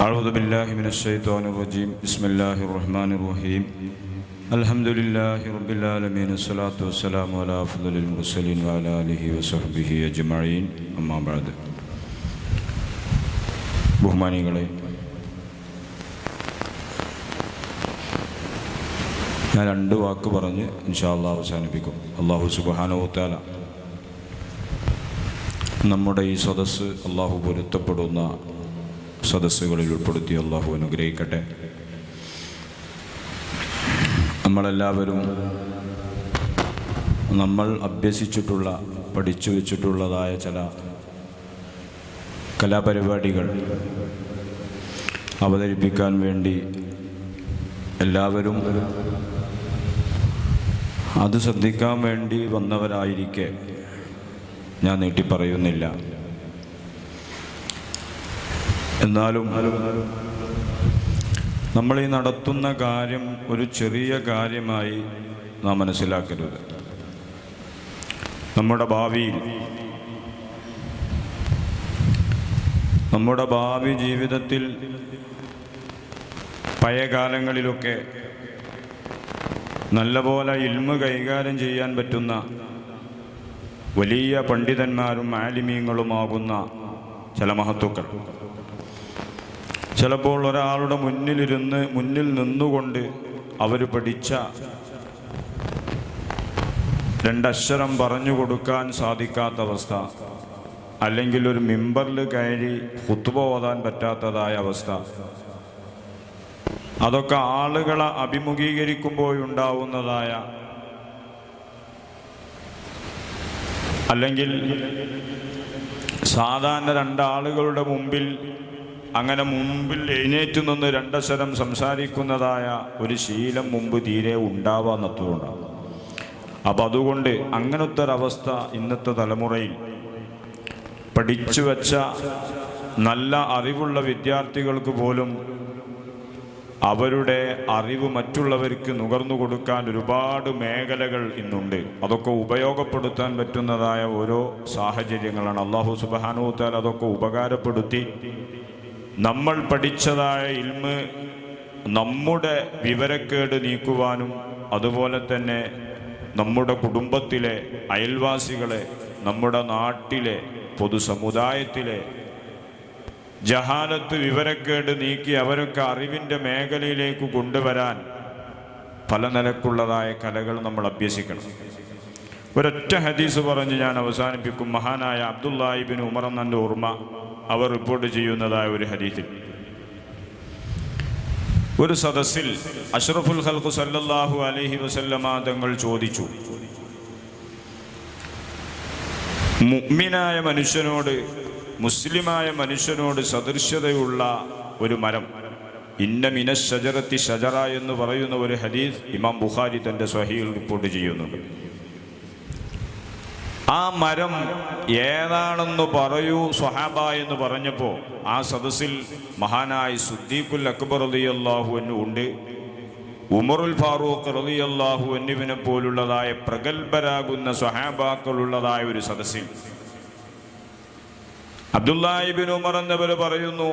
أعوذ بالله من الشيطان الرجيم بسم الله الرحمن الرحيم الحمد لله رب العالمين الصلاة والسلام على أفضل المرسلين وعلى آله وصحبه أجمعين أما بعد ബഹുമാനികളെ ഞാൻ രണ്ട് വാക്ക് പറഞ്ഞ് ഇൻഷാല്ല അവസാനിപ്പിക്കും അള്ളാഹു സുബാനോത്താല നമ്മുടെ ഈ സദസ്സ് അള്ളാഹു പൊരുത്തപ്പെടുന്ന സദസ്സുകളിൽ ഉൾപ്പെടുത്തി അള്ളാഹു അനുഗ്രഹിക്കട്ടെ. നമ്മളെല്ലാവരും നമ്മൾ അഭ്യസിച്ചിട്ടുള്ള പഠിച്ചു വെച്ചിട്ടുള്ളതായ ചില കലാപരിപാടികൾ അവതരിപ്പിക്കാൻ വേണ്ടി എല്ലാവരും അത് ശ്രദ്ധിക്കാൻ വേണ്ടി വന്നവരായിരിക്കെ ഞാൻ നീട്ടി പറയുന്നില്ല എന്നാലും നമ്മൾ ഈ നടത്തുന്ന കാര്യം ഒരു ചെറിയ കാര്യമായി നാം മനസ്സിലാക്കരുത്. നമ്മുടെ ഭാവിയിൽ നമ്മുടെ ഭാവി ജീവിതത്തിൽ പഴയ കാലങ്ങളിലൊക്കെ നല്ലപോലെ ഇൽമ കൈകാര്യം ചെയ്യാൻ പറ്റുന്ന വലിയ പണ്ഡിതന്മാരും ആലിമീങ്ങളുമാകുന്ന ചില മഹത്തുക്കൾ ചിലപ്പോൾ ഒരാളുടെ മുന്നിലിരുന്ന് മുന്നിൽ നിന്നുകൊണ്ട് അവർ പഠിച്ച രണ്ടക്ഷരം പറഞ്ഞു കൊടുക്കാൻ സാധിക്കാത്ത അവസ്ഥ. അല്ലെങ്കിൽ ഒരു മിമ്പറിൽ കയറി കുത്തുപ ഓതാൻ പറ്റാത്തതായ അവസ്ഥ. അതൊക്കെ ആളുകളെ അഭിമുഖീകരിക്കുമ്പോഴുണ്ടാവുന്നതായ അല്ലെങ്കിൽ സാധാരണ രണ്ടാളുകളുടെ മുമ്പിൽ അങ്ങനെ മുമ്പിൽ എഴുന്നേറ്റു നിന്ന് രണ്ടക്ഷരം സംസാരിക്കുന്നതായ ഒരു ശീലം മുമ്പ് തീരെ ഉണ്ടാവാന്നതുകൊണ്ടാണ് അപ്പം അതുകൊണ്ട് അങ്ങനത്തെ ഒരവസ്ഥ ഇന്നത്തെ തലമുറയിൽ പഠിച്ചു വച്ച നല്ല അറിവുള്ള വിദ്യാർത്ഥികൾക്ക് പോലും അവരുടെ അറിവ് മറ്റുള്ളവർക്ക് നുകർന്നു കൊടുക്കാൻ ഒരുപാട് മേഖലകൾ ഇന്നുണ്ട്. അതൊക്കെ ഉപയോഗപ്പെടുത്താൻ പറ്റുന്നതായ ഓരോ സാഹചര്യങ്ങളാണ്. അള്ളാഹു സുബാനുത്താൽ അതൊക്കെ ഉപകാരപ്പെടുത്തി നമ്മൾ പഠിച്ചതായ ഇൽമ് നമ്മുടെ വിവരക്കേട് നീക്കുവാനും അതുപോലെ തന്നെ നമ്മുടെ കുടുംബത്തിലെ അയൽവാസികളെ നമ്മുടെ നാട്ടിലെ പൊതുസമുദായത്തിലെ ജഹാലത്ത് വിവരക്കേട് നീക്കി അവരൊക്കെ അറിവിന്റെ മേഖലയിലേക്ക് കൊണ്ടുവരാൻ പല നിലക്കുള്ളതായ കലകൾ നമ്മൾ അഭ്യസിക്കണം. ഒരൊറ്റ ഹദീസ് പറഞ്ഞ് ഞാൻ അവസാനിപ്പിക്കും. മഹാനായ അബ്ദുല്ലാഹിബിൻ ഉമർ എന്നെ ഓർമ്മ. അവർ റിപ്പോർട്ട് ചെയ്യുന്നതായ ഒരു ഹരീത്തിൽ ഒരു സദസ്സിൽ അഷ്റഫുൽ ഹൽഖു സല്ലല്ലാഹു അലൈഹി വസല്ലമ തങ്ങൾ ചോദിച്ചു മുഅ്മിനായ മനുഷ്യനോട് മുസ്ലിമായ മനുഷ്യനോട് സദൃശ്യതയുള്ള ഒരു മരം ഇന്ന മിന ഷജറത്തി ഷജറ എന്ന് പറയുന്ന ഒരു ഹദീസ് ഇമാം ബുഖാരി തന്റെ സ്വഹിയിൽ റിപ്പോർട്ട് ചെയ്യുന്നുണ്ട്. ആ മരം ഏതാണെന്ന് പറയൂ സ്വഹാബ എന്ന് പറഞ്ഞപ്പോൾ ആ സദസ്സിൽ മഹാനായ സുദ്ദീഖുൽ അക്ബർ അലി അള്ളാഹു ഉണ്ട്. ഉമറുൽ ഫാറൂഖ് റലിയല്ലാഹു എന്നിവനെ പോലുള്ളതായ പ്രഗത്ഭരാകുന്ന സ്വഹാബാക്കളുള്ളതായ ഒരു സദസ്സിൽ. അബ്ദുല്ലാഹിബിൻ ഉമർ എന്നവർ പറയുന്നു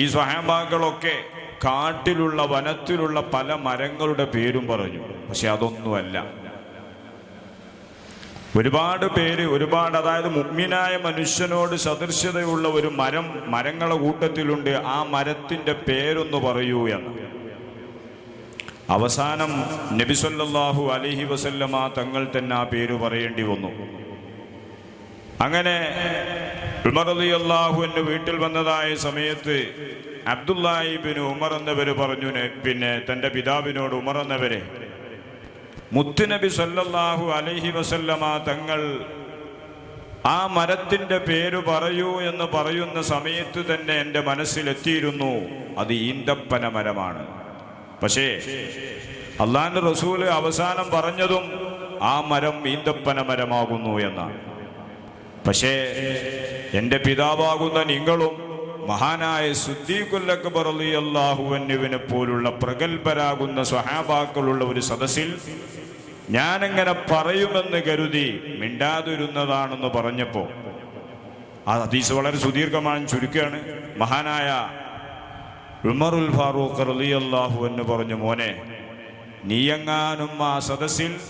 ഈ സ്വഹാബാക്കളൊക്കെ കാട്ടിലുള്ള വനത്തിലുള്ള പല മരങ്ങളുടെ പേരും പറഞ്ഞു. പക്ഷെ അതൊന്നുമല്ല. ഒരുപാട് പേര് ഒരുപാട് അതായത് മുഗ്മിനായ മനുഷ്യനോട് സദൃശ്യതയുള്ള ഒരു മരം മരങ്ങളുടെ കൂട്ടത്തിലുണ്ട്. ആ മരത്തിന്റെ പേരൊന്ന് പറയൂ എന്ന്. അവസാനം നബിസൊല്ലാഹു അലഹി വസല്ലമ തങ്ങൾ തന്നെ ആ പേര് പറയേണ്ടി വന്നു. അങ്ങനെ ഉമർ എന്റെ വീട്ടിൽ വന്നതായ സമയത്ത് അബ്ദുല്ലാഹിബിന് ഉമർ എന്നവര് പറഞ്ഞു പിന്നെ തന്റെ പിതാവിനോട് ഉമർ എന്നവരെ മുത്തുനബി സല്ലല്ലാഹു അലൈഹി വസല്ലമ തങ്ങൾ ആ മരത്തിന്റെ പേര് പറയൂ എന്ന് പറയുന്ന സമയത്ത് തന്നെ എന്റെ മനസ്സിലെത്തിയിരുന്നു. അത് ഈന്തപ്പന മരമാണ്. പക്ഷേ അള്ളാന്റെ റസൂൽ അവസാനം പറഞ്ഞതും ആ മരം ഈന്തപ്പന മരമാകുന്നു എന്നാണ്. പക്ഷേ എന്റെ പിതാവാകുന്ന നിങ്ങളും മഹാനായ സുദ്ദീഖുല്ലക്ബറിയാഹുവന്നുവിനെ പോലുള്ള പ്രഗത്ഭരാകുന്ന സ്വഹാബാക്കളുള്ള ഒരു സദസ്സിൽ ഞാനെങ്ങനെ പറയുമെന്ന് കരുതി മിണ്ടാതിരുന്നതാണെന്ന് പറഞ്ഞപ്പോൾ ആ ഹദീസ് വളരെ സുദീർഘമാണ് ചുരുക്കുകയാണ് മഹാനായ ഉമറുൽ ഫാറൂഖ് അള്ളാഹു എന്ന് പറഞ്ഞു മോനെ നീയങ്ങാനും ആ സദസ്സിൽ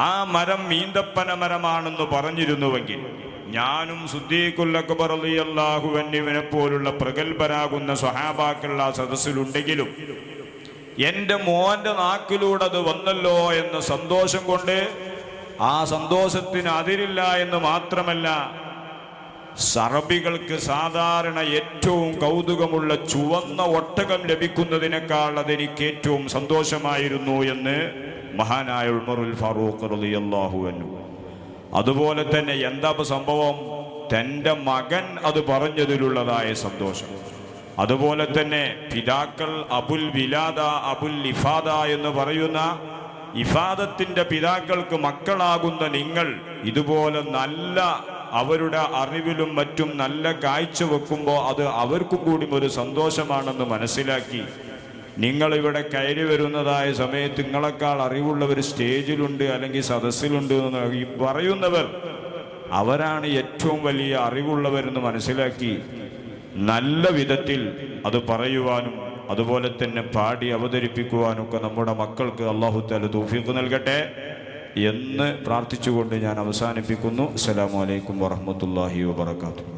ആ മരം ഈന്തപ്പന മരമാണെന്ന് പറഞ്ഞിരുന്നുവെങ്കിൽ ഞാനും സുദ്ദീഖുല്ലക്ബർ റളിയല്ലാഹു എന്നിവനെ പോലുള്ള പ്രഗത്ഭരാകുന്ന സ്വഹാബാക്കൾ ആ സദസ്സിലുണ്ടെങ്കിലും എന്റെ മോന്റെ നാക്കിലൂടെ അത് വന്നല്ലോ എന്ന സന്തോഷം കൊണ്ട് ആ സന്തോഷത്തിന് അതിരില്ല എന്ന് മാത്രമല്ല സറബികൾക്ക് സാധാരണ ഏറ്റവും കൗതുകമുള്ള ചുവന്ന ഒട്ടകം ലഭിക്കുന്നതിനേക്കാൾ അതെനിക്ക് ഏറ്റവും സന്തോഷമായിരുന്നു എന്ന് മഹാനായ ഉൾമറുൽ ഫാറൂഖ് റളിയല്ലാഹു അൻഹു അതുപോലെ തന്നെ എന്താ സംഭവം? തന്റെ മകൻ അത് പറഞ്ഞതിലുള്ളതായ സന്തോഷം. അതുപോലെ തന്നെ പിതാക്കൾ അബുൽ വിലാദ അബുൽ ഇഫാദ എന്ന് പറയുന്ന ഇഫാദത്തിന്റെ പിതാക്കൾക്ക് മക്കളാകുന്ന നിങ്ങൾ ഇതുപോലെ നല്ല അവരുടെ അറിവിലും മറ്റും നല്ല കാഴ്ച വെക്കുമ്പോൾ അത് അവർക്കും കൂടി ഒരു സന്തോഷമാണെന്ന് മനസ്സിലാക്കി നിങ്ങൾ ഇവിടെ കയറി വരുന്നതായ സമയത്ത് നിങ്ങളെക്കാൾ അറിവുള്ളവർ സ്റ്റേജിലുണ്ട് അല്ലെങ്കിൽ സദസ്സിലുണ്ട് എന്ന് ഈ പറയുന്നവർ അവരാണ് ഏറ്റവും വലിയ അറിവുള്ളവരെന്ന് മനസ്സിലാക്കി നല്ല വിധത്തിൽ അത് പറയുവാനും അതുപോലെ തന്നെ പാടി അവതരിപ്പിക്കുവാനും ഒക്കെ നമ്മുടെ മക്കൾക്ക് അള്ളാഹു താല തൂഫിക്ക് നൽകട്ടെ എന്ന് പ്രാർത്ഥിച്ചുകൊണ്ട് ഞാൻ അവസാനിപ്പിക്കുന്നു. അസ്സലാമു അലൈക്കും വറഹ്മത്തുള്ളാഹി വബറകാതുഹു.